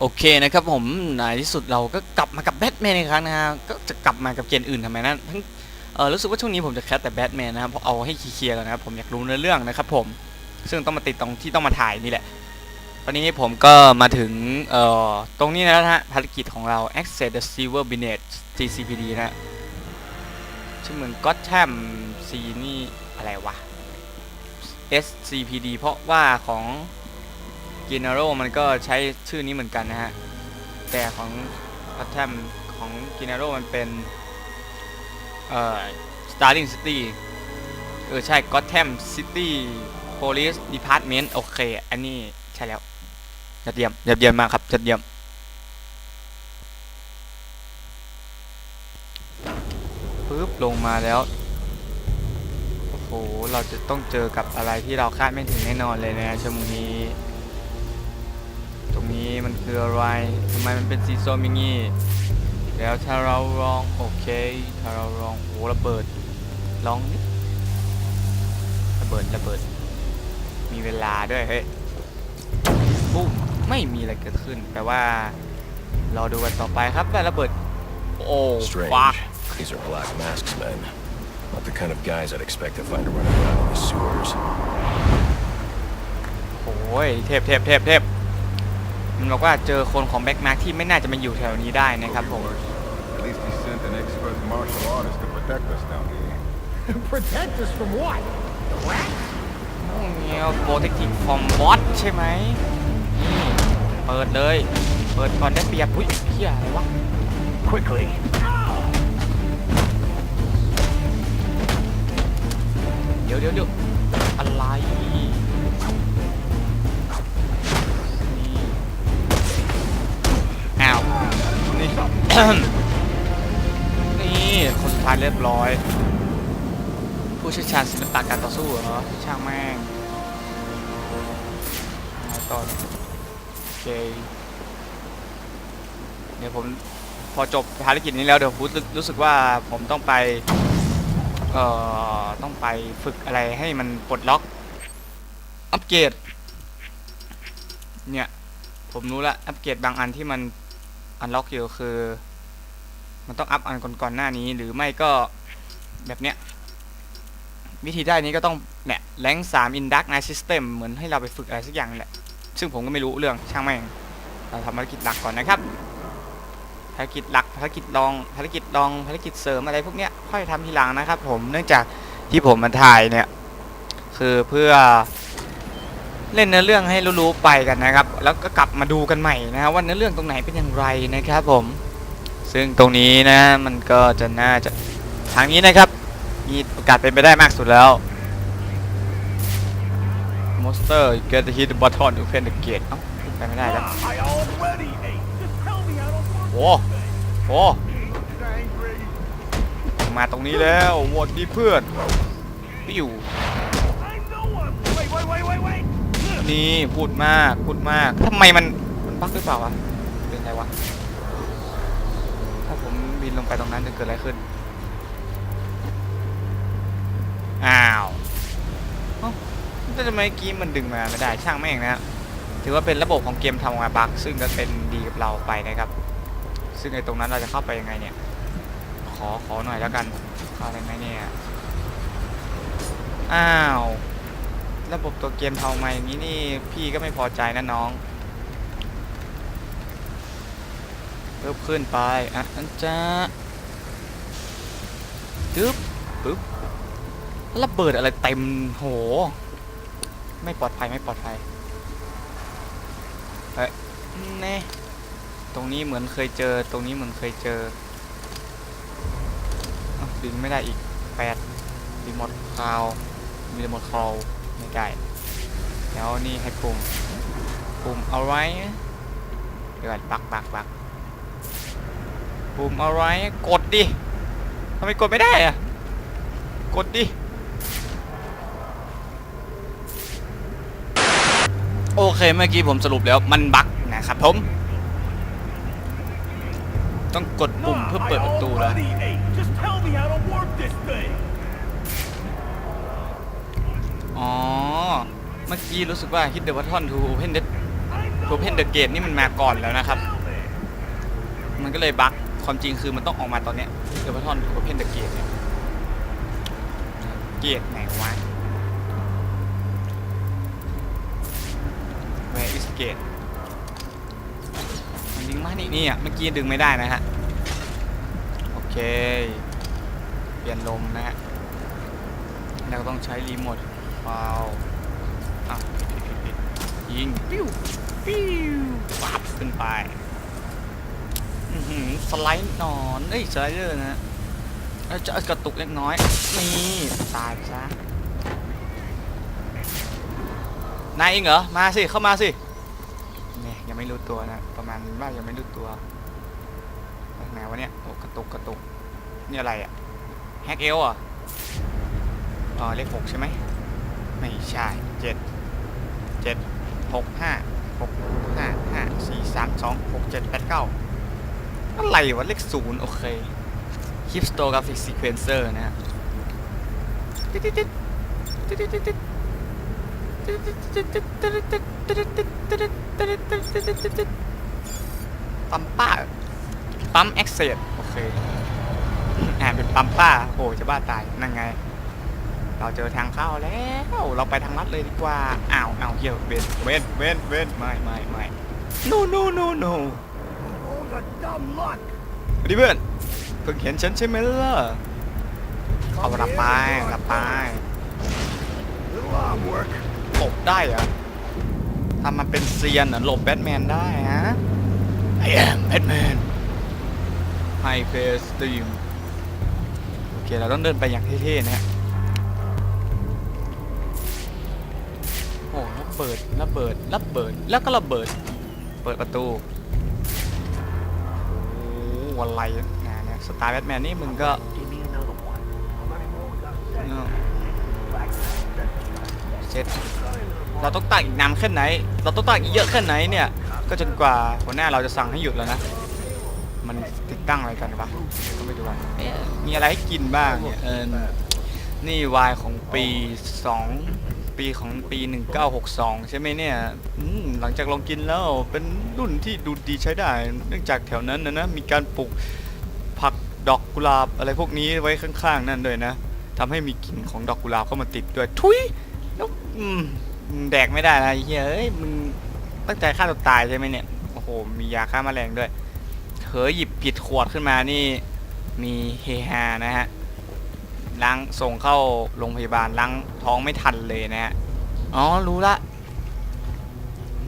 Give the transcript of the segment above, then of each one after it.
โอเคนะครับผมในที่สุดเราก็กลับมากับแบทแมนอีกครั้งนะฮะก็จะกลับมากับเกมอื่นทำไมนะทั้งเออรู้สึกว่าช่วงนี้ผมจะแคสแต่แบทแมนนะครับเพราะเอาให้เคลียร์ๆกันนะครับผมอยากรู้เนื้อเรื่องนะครับผมซึ่งต้องมาติดตรงที่ต้องมาถ่ายนี่แหละ ตอนนี้ผมก็มาถึงเอ่อตรงนี้แล้วนะฮะภารกิจของเรา Access the Silver Binet GCPD นะชื่อเมืองก็ t แ a m ซีนี่อะไรวะ SCPD เพราะว่าของ g e n e r a l มันก็ใช้ชื่อนี้เหมือนกันนะฮะ แต่ของพัทแทมของ g e n e r a l มันเป็นเอ่อ Starling City เออ ใช่ Gotham City Police Department โอเค อันนี้ใช่แล้วยอดเยี่ยมยอดเยี่ยมมากครับยอดเยี่ยม ปึ๊บ ลงมาแล้ว โอ้โห เราจะต้องเจอกับอะไรที่เราคาดไม่ถึงแน่นอนเลยนะชั่วโมงนี้ รงนี้มันคืออะไรทำไมมันเป็นสีส้มอย่างนี้ แล้วถ้าเราลองโอเค ถ้าเราลองโอ้ระเบิด ลองนิระเบิดระเบิด มีเวลาด้วยเฮ้ยปุ้มไม่มีอะไรเกิดขึ้นแปลว่า รอดูกันต่อไปครับว่าระเบิด โอ้ฟัก Strange. These are Black Mask's men. Not the kind of guys I'd expect to find running around in the sewers. โอ้ยเทพเทพเทพเทพ มันบอกว่าเจอคนของแบ็กมาร์ที่ไม่น่าจะมาอยู่แถวนี้ได้นะครับผม At least he sent an expert martial artist to protect us down here. Protect us from what? The rat? เนี่ยโปรเทคทีฟฟอร์มบอสใช่ไหมนี่เปิดเลย เปิดก่อนได้เปรียบอุ้ยเฮียอะไรวะ Quickly. เดี๋ยวเดี๋ยวเดี๋ยวอะไร นี่คนสุดท้ายเรียบร้อย ผู้เชี่ยวชาญศิลปะการต่อสู้เหรอช่างแม่งมาต่อนโอเคเดี๋ยวผมพอจบภารกิจนี้แล้วเดี๋ยวผมรู้สึกรู้สึกว่าผมต้องไปเอ่อต้องไปฝึกอะไรให้มันปลดล็อก อัปเกรดเนี่ย ผมรู้ละอัปเกรดบางอันที่มัน อันล็อกอยู่คือ มันต้องอัพอันก่อนๆหน้านี้ หรือไม่ก็แบบเนี้ย วิธีได้นี้ก็ต้องเนี่ยแรงสามอินดักไนซิสเต็มเหมือนให้เราไปฝึกอะไรสักอย่างแหละ ซึ่งผมก็ไม่รู้เรื่องช่างแม่งเราทำภารกิจหลักก่อนนะครับภารกิจหลักภารกิจรองภารกิจรองภารกิจเสริมอะไรพวกเนี้ยค่อยทำทีหลังนะครับ ผมเนื่องจากที่ผมมาถ่ายเนี่ย คือเพื่อ เล่นเนื้อเรื่องให้รู้ๆไปกันนะครับ แล้วก็กลับมาดูกันใหม่นะครับว่าเนื้อเรื่องตรงไหนเป็นอย่างไรนะครับผม ซึ่งตรงนี้นะมันก็จะน่าจะทางนี้นะครับ มีโอกาสเป็นไปได้มากสุดแล้ว Monster get the hit button to open the gate เอ้าไปไม่ได้แล้วโอ้โหมาตรงนี้แล้ววอดดีเพื่อนปิ้ว I นี่พูดมากพูดมากทำไมมันมันบั๊กหรือเปล่าวะเป็นไรวะถ้าผมบินลงไปตรงนั้นจะเกิดอะไรขึ้นอ้าวเอ้าทำไมเมื่อกี้มันดึงมาไม่ได้ช่างแม่งนะถือว่าเป็นระบบของเกมทำออกมาบั๊กซึ่งก็เป็นดีกับเราไปนะครับ ซึ่งในตรงนั้นเราจะเข้าไปยังไงเนี่ย ขอขอหน่อยแล้วกันเข้าได้ไหมเนี่ยอ้าว ระบบตัวเกมเทำมาอย่างนี้นี่พี่ก็ไม่พอใจนะน้องเพิ่มขึ้นไป อะอันจ้าจึ๊บปึ๊บระเบิดอะไรเต็มโห ไม่ปลอดภัยไม่ปลอดภัยเฮ้ยแน่ตรงนี้เหมือนเคยเจอ ตรงนี้เหมือนเคยเจอดึงไม่ได้อีกแปดรีโมทคาวมีรีโมทคอล ไม่ได้ แล้วนี่ให้ปุ่ม ปุ่มเอาไว้เดี๋ยวก่อนปักปักปักปุ่มเอาไว้กดดิทำไมกดไม่ได้อะกดดิ โอเคเมื่อกี้ผมสรุปแล้วมันบั๊กนะครับผม ต้องกดปุ่มเพื่อเปิดประตูแล้ว อ๋อ เมื่อกี้รู้สึกว่า hit the button to open the I know ตัวเพนเดอะเกตนี่มันมาก่อนแล้วนะครับ มันก็เลยบั๊กความจริงคือมันต้องออกมาตอนเนี้ยเดอร์พัททอนตัวเพนเดอะเกตเนี่ยเกตไหนวะ Where is gate มันดึงมานี่นี่อะเมื่อกี้ดึงไม่ได้นะฮะ โอเค เปลี่ยนลมนะฮะเราต้องใช้รีโมท ฟาวอะผิดผิดผิดยิง ปิ้ว ปิ้วปับขึ้นไป อือหือสไลด์หนอนเอ้ย สไลเดอร์นะฮะแล้วจะกระตุกเล็กน้อย นี่ ตายซะ นายเองเหรอ มาสิ เข้ามาสิเนี่ยยังไม่รู้ตัวนะ ประมาณว่ายังไม่รู้ตัวไหนวะเนี่ยโอ้กระตุกกระตุก นี่อะไรอะแฮกเอลอะอ๋อเลขหกใช่ไหม ไม่ใช่เจ็ดเจ็ดหกห้าหกห้าห้าสี่สามสองหกเจ็ดแปดเก้าอะไรวะเลขศูนย์โอเคคลิปสโตกราฟิกซีเควนเซอร์นะฮะติ๊ดติ๊ดติ๊ดติ๊ดติ๊ดติ๊ดปั๊มป้าปั๊มเอ็กเซดโอเคอ่านเป็นปั๊มป้าโอ้จะบ้าตายนั่นไง เราเจอทางเข้าแล้ว เราไปทางลัดเลยดีกว่า อ้าวอ้าวเหี้ยเวนเวนเวนเวนไม่ไม่ไม่ no no no no Oh, the dumb luck. ดีเพื่อนเพิ่งเห็นฉันใช่ไหมล่ะเอาละไปละไปหลบได้เหรอทำมันเป็นเซียนเหรอหลบแบทแมนได้ฮะ I am Batman High Face steam โอเค เราต้องเดินไปอย่างเท่ๆนะฮะ เบิดระเบิดระเบิดแล้วก็ระเบิด เปิดประตูโอ้อะไรนะเนี่ยสไตล์แบทแมนนี่มึงก็ Give me another one. How many more we got? เนอะเซ็ตเราต้องตักอีกนานแค่ไหน เราต้องตักอีกเยอะแค่ไหนเนี่ย ก็จนกว่าหัวหน้าเราจะสั่งให้หยุดแล้วนะ มันติดตั้งอะไรกันวะก็ไม่ดูว่าเอ๊ะมีอะไรให้กินบ้างเนี่ยเออนี่วายของปี2 ปีของปี 1962 ใช่ไหมเนี่ยอืมหลังจากลองกินแล้วเป็นรุ่นที่ดูดีใช้ได้ เนื่องจากแถวนั้นนะนะมีการปลูกผักดอกกุหลาบอะไรพวกนี้ไว้ข้างๆ นั่นด้วยนะทำให้มีกลิ่นของดอกกุหลาบเข้ามาติดด้วยทุยแล้วอืมแดกไม่ได้นะไอ้เฮ้ยเอ้ยมึงตั้งใจฆ่าตัวตายใช่ไหมเนี่ยโอ้โหมียาฆ่าแมลงด้วยเผลอหยิบผิดขวดขึ้นมานี่ มีเฮฮานะฮะ ล้างส่งเข้าโรงพยาบาลล้างท้องไม่ทันเลยนะฮะ อ๋อ รู้ละ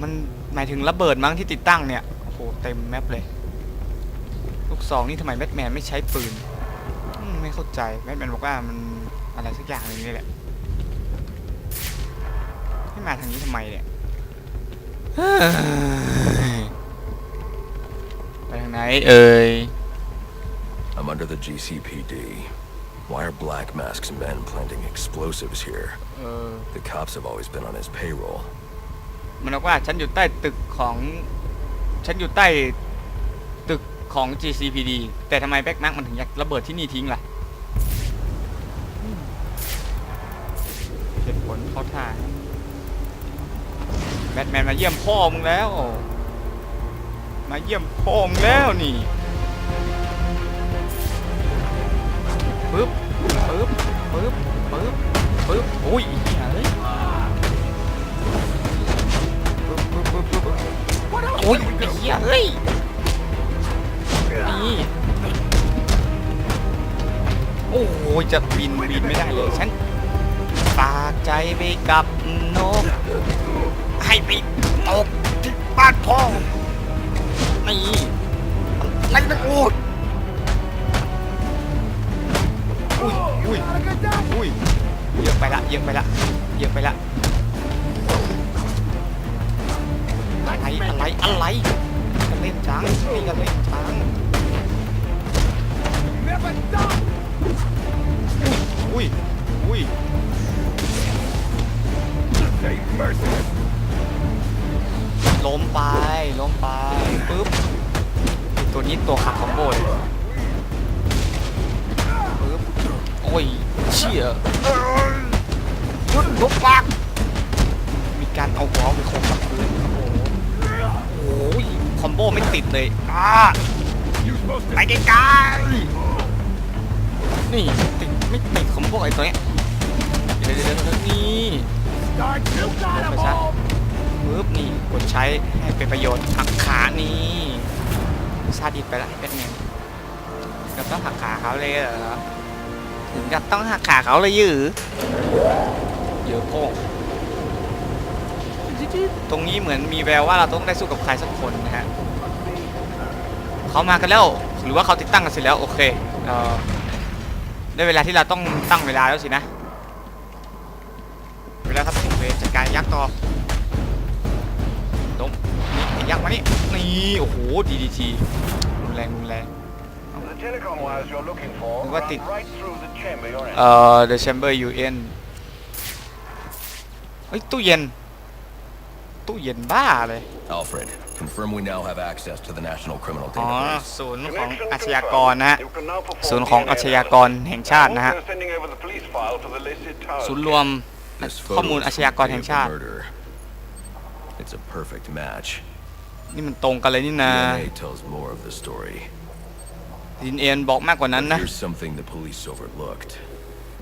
มันหมายถึงระเบิดมั้งที่ติดตั้งเนี่ย โอ้โห เต็มแมปเลย ลูกซองนี่ทำไมแบทแมนไม่ใช้ปืน ไม่เข้าใจแบทแมนบอกว่ามันอะไรสักอย่างนึงนี่แหละให้มาทางนี้ทำไมเนี่ยไปทางไหนเอ่ย I'm under the GCPD. Why are Black Mask's men planting explosives here? เออ The cops have always been on his payroll. มันบอกว่าฉันอยู่ใต้ตึกของ ฉันอยู่ใต้ตึกของ GCPD แต่ทำไมแบ็กนักมันถึงอยากระเบิดที่นี่ทิ้งล่ะอืมเหตุผลเขาท่าแบทแมนมาเยี่ยมพ่อมึงแล้ว มาเยี่ยมพ่อมึงแล้วนี่ปึ๊บ ปึ๊บปึ๊บปึ๊บปึ๊บโอ้ยเฮ้ยโอ้ยไอ้เหี้ยเฮ้ยนี่โอ้ยจะบินบินไม่ได้เลยฉันฝากใจไปกับนก ให้ไปตกที่บ้านพ่อนี่อะไรนโอ้ อุ้ยอุ้ยอุ้ยเยอะไปละเยอะไปละเยอะไปละอะไรอะไรอะไรกันเล่นจังนี่กันเล่นจัง Never done. อุ้ยอุ้ยล้มไปล้มไปปึ๊บตัวนี้ตัวขาคอมโบเลย อ้ยเชี่ยหยุดลุกปากมีการเอาหัวไปโขกกับพื้นโอ้โหคอมโบไม่ติดเลยอ่า You supposed to ไปไกลๆนี่ติดไม่ติดคอมโบไอ้ตัวเนี้ยเดี๋ยวเดี๋ยวเดี๋ยวนี่ start to got 'em What's that? all. ปึ๊บนี่กดใช้ให้เป็นประโยชน์หักขานี่ซาดิสไปละเป็นไงก็ต้องหักขาเขาเลยเหรอ ถึงกับต้องหักขาเขาเลยยือเยอะโป้งตรงนี้เหมือนมีแววว่าเราต้องได้สู้กับใครสักคนนะฮะเขามากันแล้วหรือว่าเขาติดตั้งกันเสร็จแล้วโอเคเออได้เวลาที่เราต้องตั้งเวลาแล้วสินะเวลาครับโอเคจัดการยักษ์ต่อล้มนี่ไอ้ยักษ์มานี่นี่โอ้โหดีดีทีรุนแรงรุนแรง The telecom wires you're looking for What run did- right through the chamber you're in. เอ่อ the chamber UN เฮ้ยตู้เย็น ตู้เย็นบ้าเลย Alfred, confirm we now have access to the National Criminal อ๋อ Database. ศูนย์ของ Connection อาชญากร confirmed. นะฮะ You can now perform ศูนย์ของ DNA อาชญากรแห่งชาตินะฮะ Also sending over the police file to the Lacey Towers ศูนย์รวม This ข้อ photo มูล is อาช from ญา the กร day แห่ง of the ชาติ murder. It's a perfect match. นี่มันตรงกันเลยนี่นะ DNA tells more of the story. ดินเอ็นบอกมากกว่านั้น But นะ here's something the police overlooked.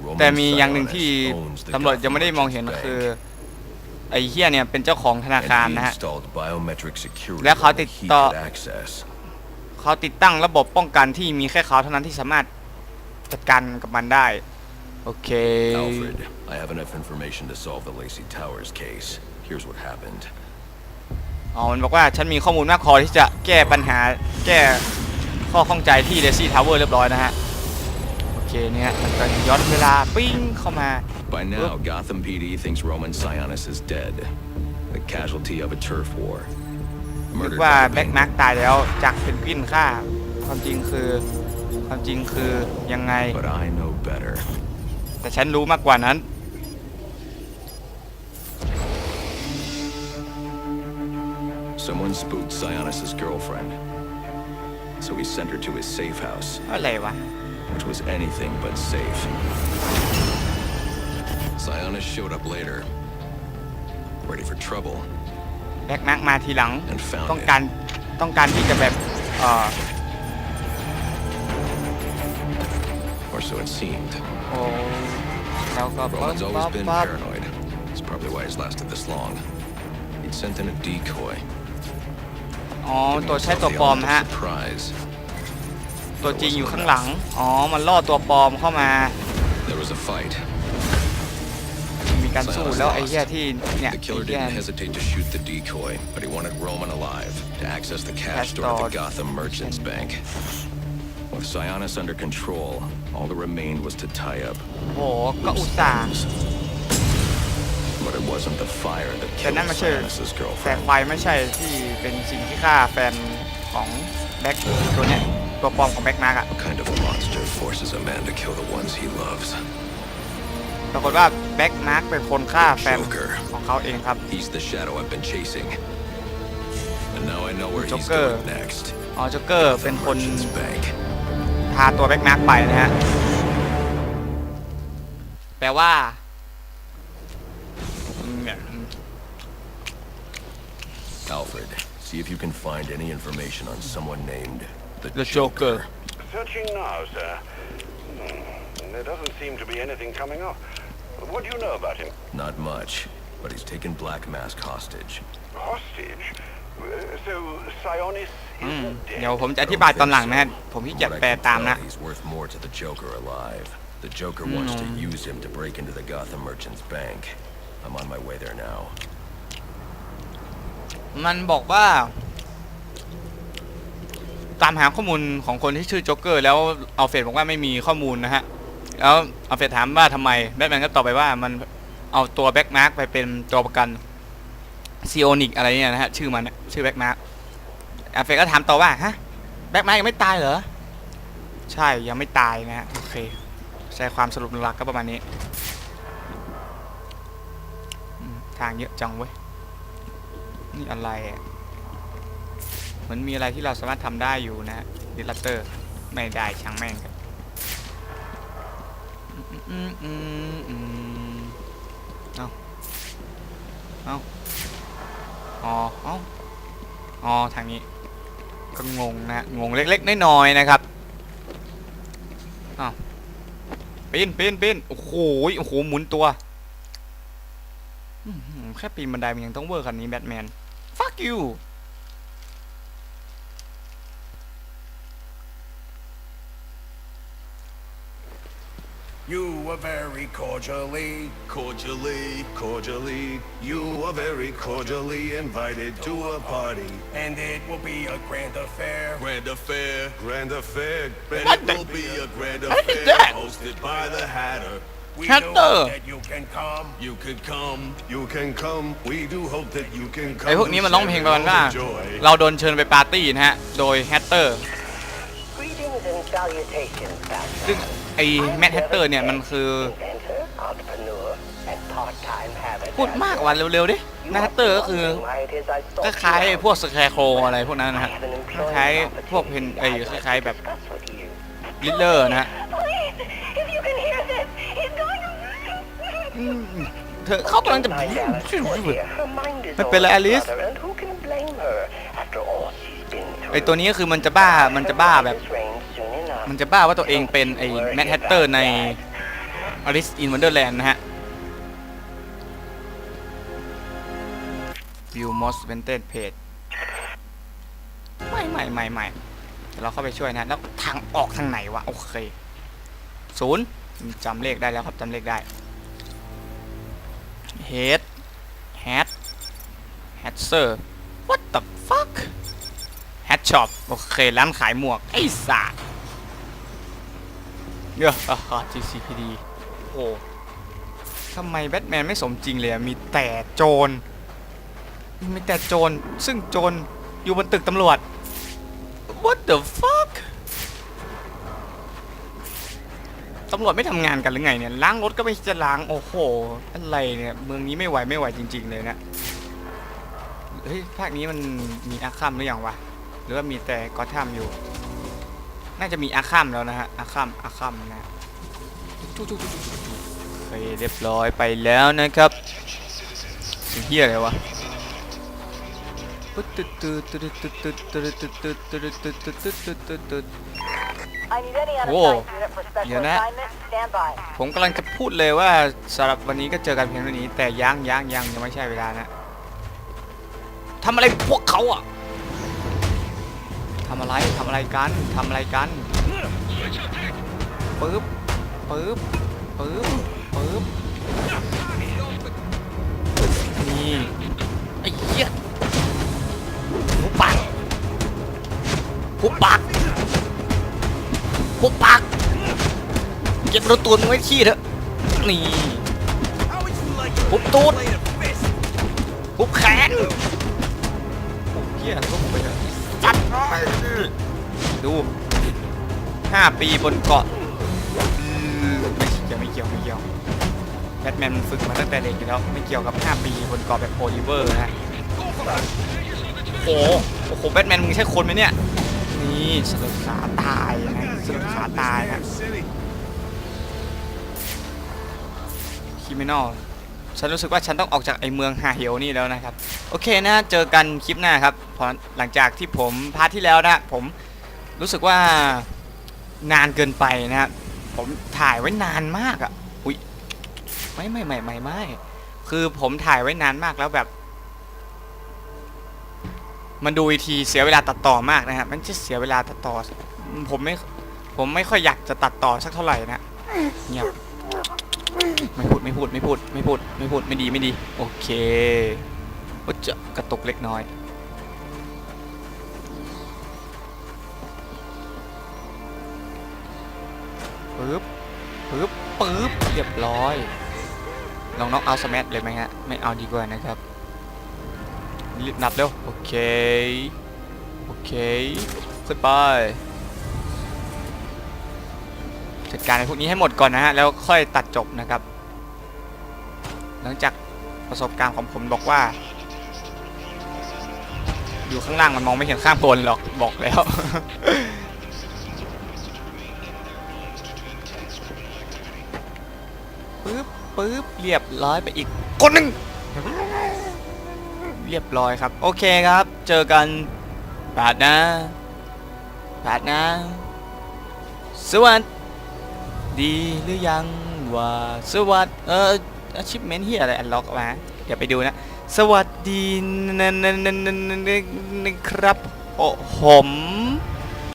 Roman แต่มีอย่างหนึ่งที่ Sionis owns the ตำรวจยังไม่ได้มองเห็น Gotham คือ Merchants ไอ้เฮียเนี่ยเป็นเจ้าของธนา Bank. คาร And he นะฮะ installed biometric security และเขา only ติด he ต่อ could access. เขาติดตั้งระบบป้องกันที่มีแค่เขาเท่านั้นที่สามารถจัดการกับมันได้ โอเค Alfred, I have enough information to solve the Lacey Towers case. Here's what happened. อ๋อมันบอกว่าฉันมีข้อมูลมากพอที่จะแก้ปัญหาแก้ ข้อข้องใจที่เดซี่ทาวเวอร์เรียบร้อยนะฮะ โอเคเนี่ยมันก็ย้อนเวลาปิ้งเข้ามา By now, Gotham PD thinks Roman Sionis is dead. The casualty of a turf war. นึก Murdered ว่า by the แบ็กมาร์ก Penguin. ตายแล้วจากเพนกวินฆ่า ความจริงคือความจริงคือยังไง But I know better. แต่ฉันรู้มากกว่านั้น Someone spooked Sionis' girlfriend. So he sent her to his safe house, อะไรวะ which was anything but safe. Sionis showed up later, ready for trouble, แบ็กมาร์กมาทีหลัง and found ต้อง it. การ ต้องการที่จะแบบ เอ่อ Or so it seemed. โอ้แล้วก็ปั๊บ Roman's ปั๊ always บ been ปั๊บ paranoid. It's probably why he's lasted this long. He'd sent in a decoy. อ๋อ giving ตัวใช้ himself ตัว the ปลอม element ฮะ of surprise. ตัวจริงอยู่ข้างหลัง อ๋อ มันล่อตัวปลอมเข้ามา There was a fight. มีการสู้แล้วไอ้เหี้ยที่เนี่ย The ไอ้ killer เหี้ย didn't hesitate to shoot the decoy, but he wanted Roman alive to access the cash Cash store at the stored. Gotham Merchants Bank. With Sionis under control, all that remained was to tie up โหก็อุตส่าห์ ends. But it wasn't the fire that แต่ killed นั่นไม่ใช่ Sionis' แสง girlfriend. ไฟไม่ใช่ที่เป็นสิ่งที่ฆ่าแฟนของแบ็คตัวเนี้ยตัวปลอมของแบ็คมาร์กอะ What kind of monster forces a man to kill the ones he loves? ปรากฏว่าแบ็คมาร์กเป็นคนฆ่าแฟน Joker. ของเขาเองครับ He's the shadow I've been chasing. And now I know where he's Joker. going next. อ๋อจ็อกเกอร์เป็นคน Merchants Bank. พาตัวแบ็คมาร์กไปนะฮะ แปลว่า Alfred, see if you can find any information on someone named the, The Joker. Searching now, sir. Hmm. There doesn't seem to be anything coming up. What do you know about him? Not much, but he's taken Black Mask hostage. Hostage? Uh, So, Sionis อืม isn't เดี๋ยว dead. ผมจะอธิบายตอนหลังนะฮะ ผมที่ From จะ what I แปล can ตาม tell, นะ he's worth more to the Joker alive. The Joker wants to use him to break into the Gotham Merchants Bank. I'm on my way there now. มันบอกว่า ตามหาข้อมูลของคนที่ชื่อโจ๊กเกอร์ แล้วเอัลเฟรดบอกว่าไม่มีข้อมูลนะฮะ แล้วเอัลเฟรดถามว่าทำไมแบทแมนก็ตอบไปว่ามันเอาตัวแบ็กมาร์กไปเป็นตัวประกันซีโอนิกอะไรเนี่ยนะฮะชื่อมันชื่อแบ็กมาร์กอัลเฟรดก็ถามต่อว่าฮะแบ็กมาร์กยังไม่ตายเหรอ ใช่ยังไม่ตายนะฮะโอเคใช้ความสรุปหลักก็ประมาณนี้ทางเยอะจังเว้ย นี่อะไรอะเหมือนมีอะไรที่เราสามารถทำได้อยู่นะฮะดิลัตเตอร์ไม่ได้ช่างแม่งกันอืมอืมอืมเอาเอาอ๋อเอาอ๋อทางนี้ก็งงนะฮะงงเล็กๆน้อยๆนะครับอ้าวปีนปีนปีนโอ้โหโอ้โหหมุนตัว แค่ปีนบันไดมันยังต้องเวอร์คันนี้แบทแมน fuck you You are very cordially, cordially, cordially, you are very cordially invited to a party. And it will be a grand affair. Grand affair. Grand affair. And What it the- will be a grand What is affair that? hosted by the Hatter. We Hatter. do hope that you can come. You could come. You can come. We do hope that you can come. ไอ้พวกนี้มันร้องเพลงประมาณว่า and share all the joy. เราโดนเชิญไปปาร์ตี้นะฮะ โดยแฮตเตอร์ Greetings and salutations, ซึ่ง Batman. ไอ้แมทแฮตเตอร์เนี่ยมันคือ Inventor, entrepreneur, and part-time habitat. พูดมากกว่าเร็วๆดิแมทแฮตเตอร์ก็คือ Why it is I ก็ sought คล้าย you ไอ้ out. พวกสแคร์โครอะไรพวกนั้นนะ I ฮะ have an ค employment ล้ายๆพวกเพน opportunity ไอ้ I'd ค like ล้าย to ๆแบบ discuss with you. ลิเลอร์นะฮะ Please, if you can hear this, he's going to... เธอเขากำลังจะ My Dallas Cordia, her mind is ไม่เป็นไร on her Alice brother, and who can blame her after all she's been through? ไอ้ตัวนี้ก็คือมันจะบ้า มันจะบ้าแบบ This reigns soon enough. มันจะบ้าว่าตัวเองเป็นไอ้แมทแฮตเตอร์ใน Alice in Wonderland นะฮะ View most wanted page ไม่ไม่ไม่ไม่เดี๋ยวเราเข้าไปช่วยนะ แล้วทางออกทางไหนวะ โอเคศูนย์จำเลขได้แล้วครับจำเลขได้ head hat hatser what the fuck hat shop โอเค ร้านขายหมวก ไอ้สัสเยอะ GCPD โอ้ทำไมแบทแมนไม่สมจริงเลยอะมีแต่โจร มีแต่โจร ซึ่งโจรอยู่บนตึกตำรวจ What the fuck ตำรวจไม่ทำงานกันหรือไงเนี่ยล้างรถก็ไม่จะล้างโอ้โหอะไรเนี่ยเมืองนี้ไม่ไหวไม่ไหวจริง ๆ เลยนะเฮ้ยภาคนี้มันมีอาคัมหรือยังวะหรือว่ามีแต่กอทัมอยู่ น่าจะมีอาคัมแล้วนะฮะอาคัมอาคัมนะจุ๊จุ๊จุ๊จุ๊จุ๊จุ๊โอเคเรียบร้อยไปแล้วนะครับสิ่งเฮียอะไรวะ I need any Whoa. unassigned unit for special You're not- assignment. Stand by. ผมกำลังจะพูดเลยว่าสำหรับวันนี้ก็เจอกันเพียงเท่านี้ แต่ยังยังยังยังไม่ใช่เวลานะทำอะไรพวกเขาอะทำอะไรทำอะไรกันทำอะไรกันปึ๊บปึ๊บปึ๊บปึ๊บนี่ไอ้เหี้ยหุบปากหุบปาก หุบปากเก็บรถตัวมึงไว้ขี้เถอะนี่ปุ๊บตูดปุ๊บแขนปุ๊บเหี้ยก็ไปเถอะจัดดูห้าปีบนเกาะไม่เกี่ยวไม่เกี่ยวไม่เกี่ยวแบทแมนมันฝึกมาตั้งแต่เด็กอยู่แล้วไม่เกี่ยวกับ 5 ปีบนเกาะแบบโอลิเวอร์นะโอ้โหโอ้โหแบทแมนมึงใช่คนไหมเนี่ย นี่สลดขาตายนะสลดขาตายนะคิมินอลฉันรู้สึกว่าฉันต้องออกจากไอเมืองฮาเฮลนี่แล้วนะครับ โอเคนะเจอกันคลิปหน้าครับพอหลังจากที่ผมพาร์ทที่แล้วนะผมรู้สึกว่านานเกินไปนะครับผมถ่ายไว้นานมากอะ่ะอุ้ยไม่ไม่ไม่ไม่ไม่คือผมถ่ายไว้นานมากแล้วแบบ มันดูอีทีเสียเวลาตัดต่อมากนะฮะมันจะเสียเวลาตัดต่อ ผมไม่ผมไม่ค่อยอยากจะตัดต่อสักเท่าไหร่นะเงียบไม่พูดไม่พูดไม่พูดไม่พูดไม่พูดไม่ดีไม่ดี โอเคโอ้จะกระตุกเล็กน้อย ปึ๊บ ปึ๊บ ปึ๊บ เรียบร้อย ลองน็อกเอาสมัเลยไหมฮะ ไม่เอาดีกว่านะครับ รีบนับเร็ว โอเค โอเคขึ้นไปจัดการไอ้พวกนี้ให้หมดก่อนนะฮะ แล้วค่อยตัดจบนะครับ หลังจากประสบการณ์ของผมบอกว่า อยู่ข้างล่างมันมองไม่เห็นข้างบนหรอกบอกแล้ว ปึ๊บปึ๊บเรียบร้อยไปอีกคนหนึ่ง เรียบร้อยครับ โอเคครับ เจอกันแปดนะแปดนะ สวัสดีหรือยังว่าสวัสดเออ achievement เฮียอะไรอันล็อกมา เดี๋ยวไปดูนะ สวัสดีนันนันนันนันนันครับโอ้ผม